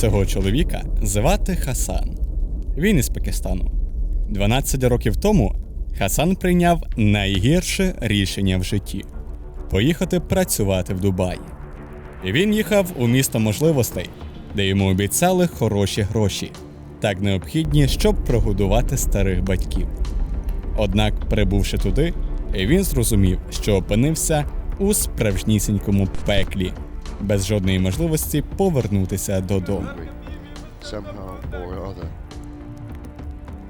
Цього чоловіка звати Хасан. Він із Пакистану. 12 років тому Хасан прийняв найгірше рішення в житті поїхати працювати в Дубай. Він їхав у місто можливостей, де йому обіцяли хороші гроші, так необхідні, щоб прогодувати старих батьків. Однак, прибувши туди, він зрозумів, що опинився у справжнісінькому пеклі, без жодної можливості повернутися додому.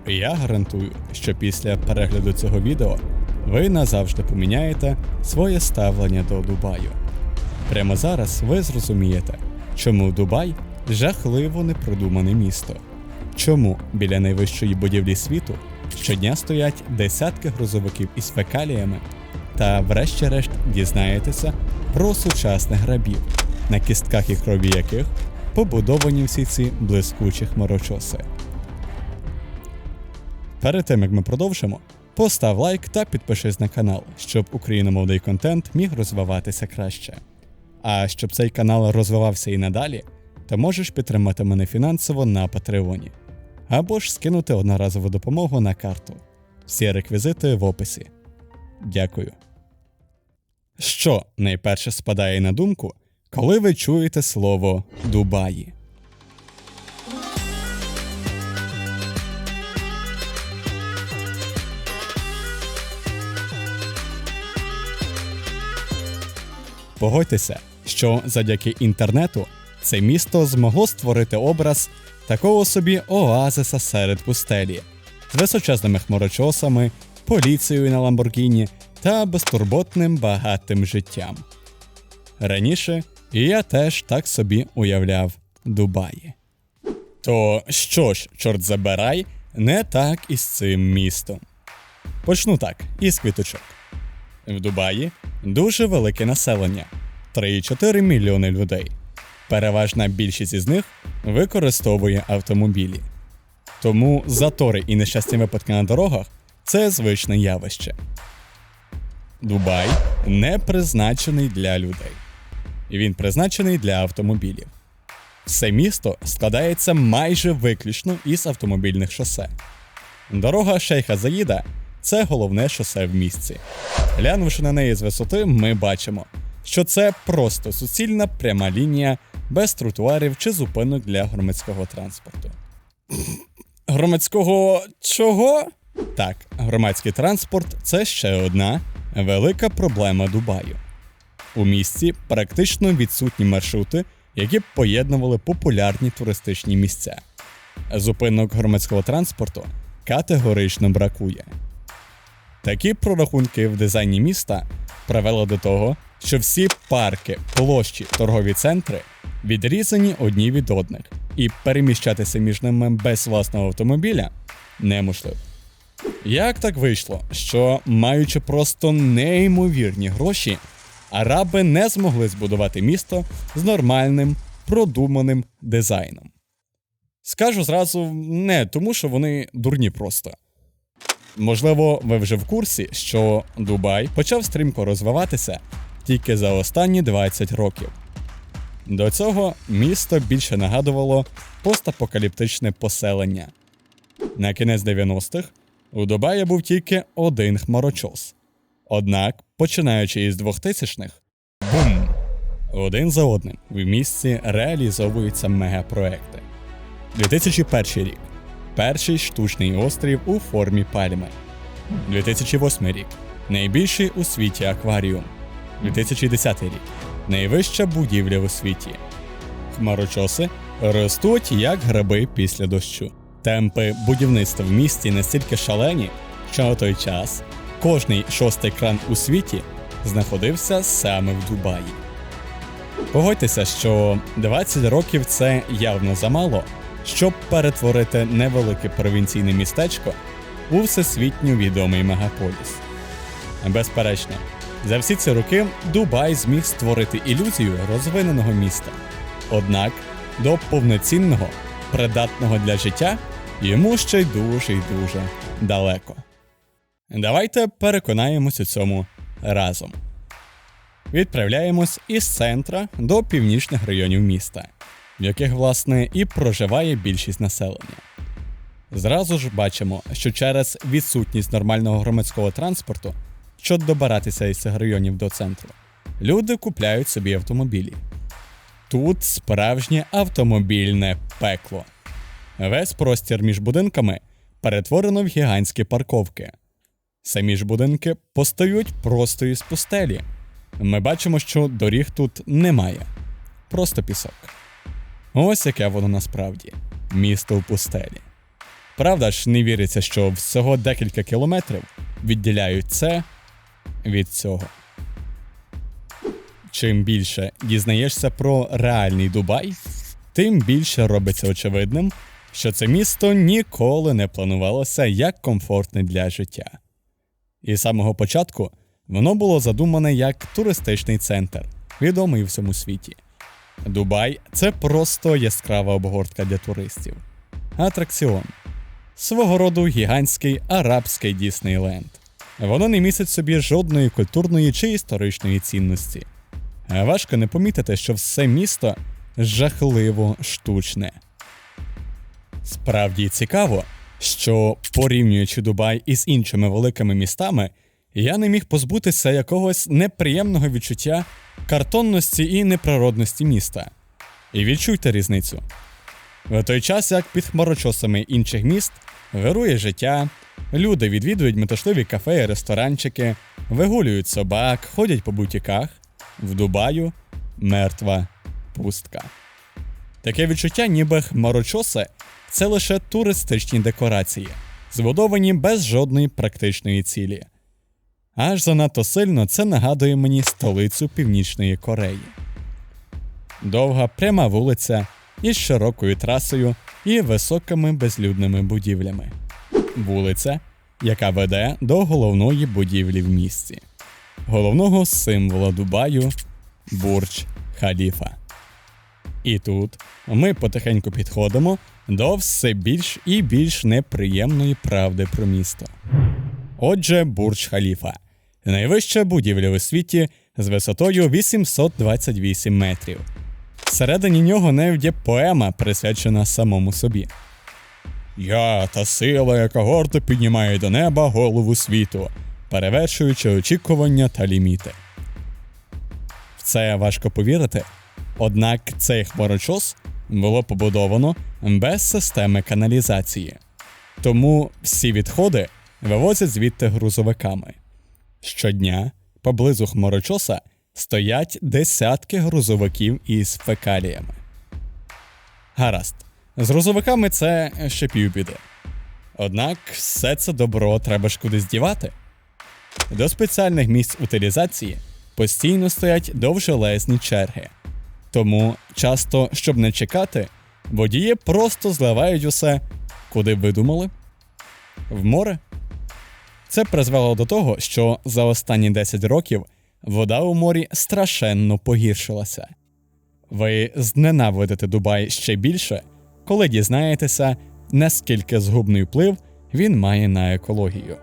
Я гарантую, що після перегляду цього відео ви назавжди поміняєте своє ставлення до Дубаю. Прямо зараз ви зрозумієте, чому Дубай жахливо непродумане місто, чому біля найвищої будівлі світу щодня стоять десятки грузовиків із фекаліями, та, врешті-решт, дізнаєтеся про сучасних грабів, на кістках і крові яких побудовані всі ці блискучі хмарочоси. Перед тим як ми продовжимо, постав лайк та підпишись на канал, щоб україномовний контент міг розвиватися краще. А щоб цей канал розвивався і надалі, то можеш підтримати мене фінансово на Патреоні або ж скинути одноразову допомогу на карту. Всі реквізити в описі. Дякую. Що найперше спадає на думку, коли ви чуєте слово Дубаї? Погодьтеся, що завдяки інтернету це місто змогло створити образ такого собі оазиса серед пустелі з височезними хмарочосами, поліцією на Ламборгіні та безтурботним багатим життям. Раніше і я теж так собі уявляв Дубаї. То що ж, чорт забирай, не так із цим містом. Почну так, із квіточок. В Дубаї дуже велике населення 3,4 мільйони людей. Переважна більшість із них використовує автомобілі. Тому затори і нещасні випадки на дорогах це звичне явище. Дубай не призначений для людей. Він призначений для автомобілів. Все місто складається майже виключно із автомобільних шосе. Дорога Шейха Заїда це головне шосе в місті. Глянувши на неї з висоти, ми бачимо, що це просто суцільна пряма лінія без тротуарів чи зупинок для громадського транспорту. Громадського чого? Так, громадський транспорт це ще одна велика проблема Дубаю. У місті практично відсутні маршрути, які б поєднували популярні туристичні місця. Зупинок громадського транспорту категорично бракує. Такі прорахунки в дизайні міста привели до того, що всі парки, площі, торгові центри відрізані одні від одних, і переміщатися між ними без власного автомобіля неможливо. Як так вийшло, що, маючи просто неймовірні гроші, араби не змогли збудувати місто з нормальним, продуманим дизайном? Скажу зразу не тому, що вони дурні просто. Можливо, ви вже в курсі, що Дубай почав стрімко розвиватися тільки за останні 20 років. До цього місто більше нагадувало постапокаліптичне поселення. На кінець 90-х у Дубаї був тільки один хмарочос. Однак, починаючи із 2000-х, бум! Один за одним в місті реалізовуються мегапроекти. 2001 рік перший штучний острів у формі пальми. 2008 рік найбільший у світі акваріум. 2010 рік найвища будівля у світі. Хмарочоси ростуть як гриби після дощу. Темпи будівництва в місті настільки шалені, що на той час кожний шостий кран у світі знаходився саме в Дубаї. Погодьтеся, що 20 років це явно замало, щоб перетворити невелике провінційне містечко у всесвітньо відомий мегаполіс. Безперечно, за всі ці роки Дубай зміг створити ілюзію розвиненого міста. Однак до повноцінного, придатного для життя йому ще й дуже й дуже далеко. Давайте переконаємось у цьому разом. Відправляємось із центра до північних районів міста. в яких, власне, і проживає більшість населення. Зразу ж бачимо, що через відсутність нормального громадського транспорту, щоб добиратися із цих районів до центру, люди купляють собі автомобілі. Тут справжнє автомобільне пекло. Весь простір між будинками перетворено в гігантські парковки. Самі ж будинки постають просто із пустелі. Ми бачимо, що доріг тут немає. Просто пісок. Ось яке воно насправді місто в пустелі. Правда ж, не віриться, що всього декілька кілометрів відділяють це від цього. Чим більше дізнаєшся про реальний Дубай, тим більше робиться очевидним, що це місто ніколи не планувалося як комфортне для життя. І з самого початку воно було задумане як туристичний центр, відомий у всьому світі. Дубай це просто яскрава обгортка для туристів. Атракціон. Свого роду гігантський арабський Діснейленд. Воно не містить собі жодної культурної чи історичної цінності. Важко не помітити, що все місто жахливо штучне. Справді цікаво, що порівнюючи Дубай із іншими великими містами, я не міг позбутися якогось неприємного відчуття картонності і неприродності міста. І відчуйте різницю. В той час, як під хмарочосами інших міст вирує життя, люди відвідують метушливі кафе і ресторанчики, вигулюють собак, ходять по бутіках, в Дубаю мертва пустка. Таке відчуття, ніби хмарочоси це лише туристичні декорації, збудовані без жодної практичної цілі. Аж занадто сильно це нагадує мені столицю Північної Кореї. Довга пряма вулиця із широкою трасою і високими безлюдними будівлями. Вулиця, яка веде до головної будівлі в місті, головного символа Дубаю Бурдж Халіфа. І тут ми потихеньку підходимо до все більш і більш неприємної правди про місто. Отже, Бурдж Халіфа найвища будівля у світі з висотою 828 метрів. Всередині нього навіть є поема, присвячена самому собі. Я та сила, яка гордо піднімає до неба голову світу, перевершуючи очікування та ліміти. В це важко повірити, однак цей хмарочос було побудовано без системи каналізації. Тому всі відходи вивозять звідти грузовиками. Щодня поблизу хмарочоса стоять десятки грузовиків із фекаліями. Гаразд, з грузовиками це ще півбіди. Однак все це добро треба ж кудись дівати. До спеціальних місць утилізації постійно стоять довжелезні черги. Тому часто, щоб не чекати, водії просто зливають усе, куди б ви думали? В море. Це призвело до того, що за останні 10 років вода у морі страшенно погіршилася. Ви зненавидите Дубай ще більше, коли дізнаєтеся, наскільки згубний вплив він має на екологію.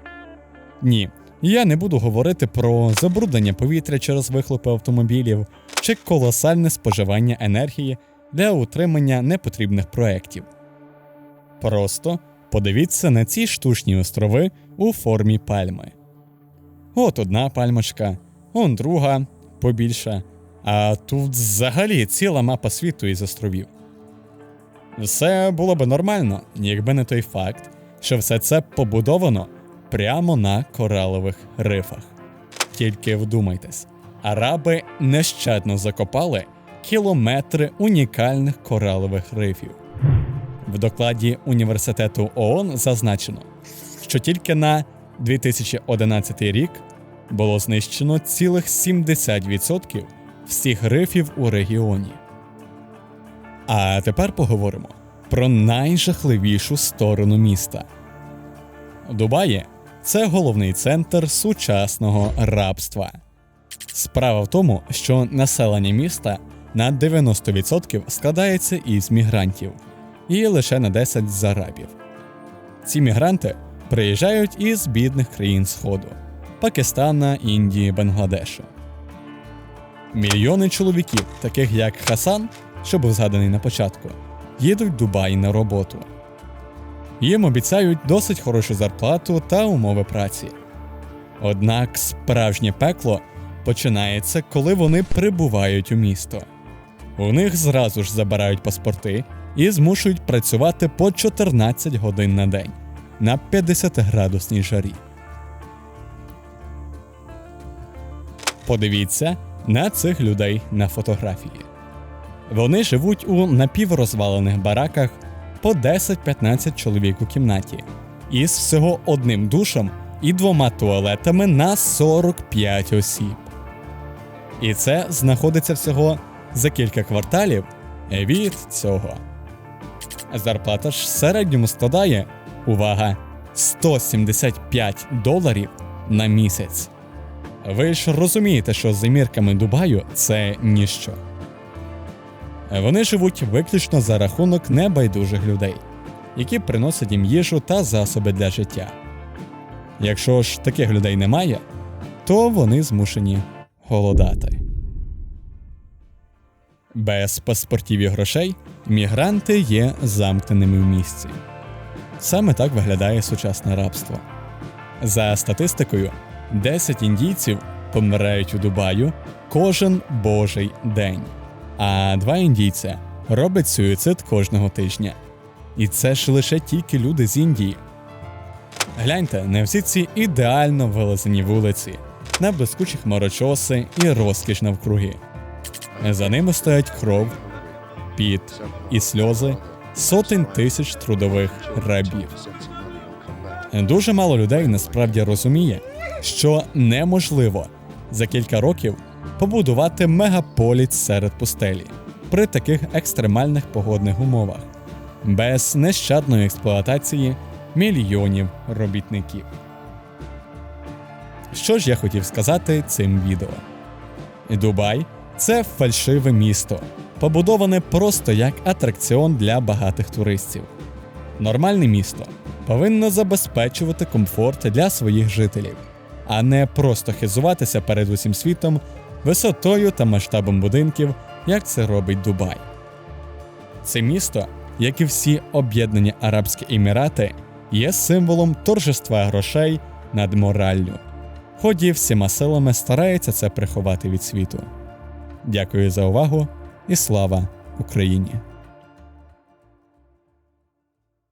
Ні, я не буду говорити про забруднення повітря через вихлопи автомобілів чи колосальне споживання енергії для утримання непотрібних проєктів. Просто подивіться на ці штучні острови у формі пальми. От одна пальмочка, он друга побільша, а тут взагалі ціла мапа світу із островів. Все було би нормально, якби не той факт, що все це побудовано прямо на коралових рифах. Тільки вдумайтесь, араби нещадно закопали кілометри унікальних коралових рифів. В докладі університету ООН зазначено, що тільки на 2011 рік було знищено цілих 70% всіх рифів у регіоні. А тепер поговоримо про найжахливішу сторону міста. Дубаї це головний центр сучасного рабства. Справа в тому, що населення міста на 90% складається із мігрантів, і лише на 10% з арабів. Ці мігранти приїжджають із бідних країн Сходу Пакистана, Індії, Бангладешу. Мільйони чоловіків, таких як Хасан, що був згаданий на початку, їдуть в Дубай на роботу. Їм обіцяють досить хорошу зарплату та умови праці. Однак справжнє пекло починається, коли вони прибувають у місто. У них зразу ж забирають паспорти і змушують працювати по 14 годин на день на 50-градусній жарі. Подивіться на цих людей на фотографії. Вони живуть у напіврозвалених бараках по 10-15 чоловік у кімнаті, із всього одним душем і двома туалетами на 45 осіб. І це знаходиться всього за кілька кварталів від цього. Зарплата ж в середньому складає, увага, 175 доларів на місяць. Ви ж розумієте, що за мірками Дубаю це ніщо. Вони живуть виключно за рахунок небайдужих людей, які приносять їм їжу та засоби для життя. Якщо ж таких людей немає, то вони змушені голодати. Без паспортів і грошей мігранти є замкненими в місці. Саме так виглядає сучасне рабство. За статистикою, 10 індійців помирають у Дубаю кожен божий день, а два індійця роблять суїцид кожного тижня. І це ж лише тільки люди з Індії. Гляньте на всі ці ідеально вилазені вулиці, на блискучі хмарочоси і розкіш навкруги. За ними стоять кров, піт і сльози сотень тисяч трудових рабів. Дуже мало людей насправді розуміє, що неможливо за кілька років побудувати мегаполіс серед пустелі при таких екстремальних погодних умовах, без нещадної експлуатації мільйонів робітників. Що ж я хотів сказати цим відео? Дубай це фальшиве місто, побудоване просто як атракціон для багатих туристів. Нормальне місто повинно забезпечувати комфорт для своїх жителів, а не просто хизуватися перед усім світом висотою та масштабом будинків, як це робить Дубай. Це місто, як і всі об'єднані Арабські Емірати, є символом торжества грошей над мораллю. Ході всіма силами старається це приховати від світу. Дякую за увагу і слава Україні!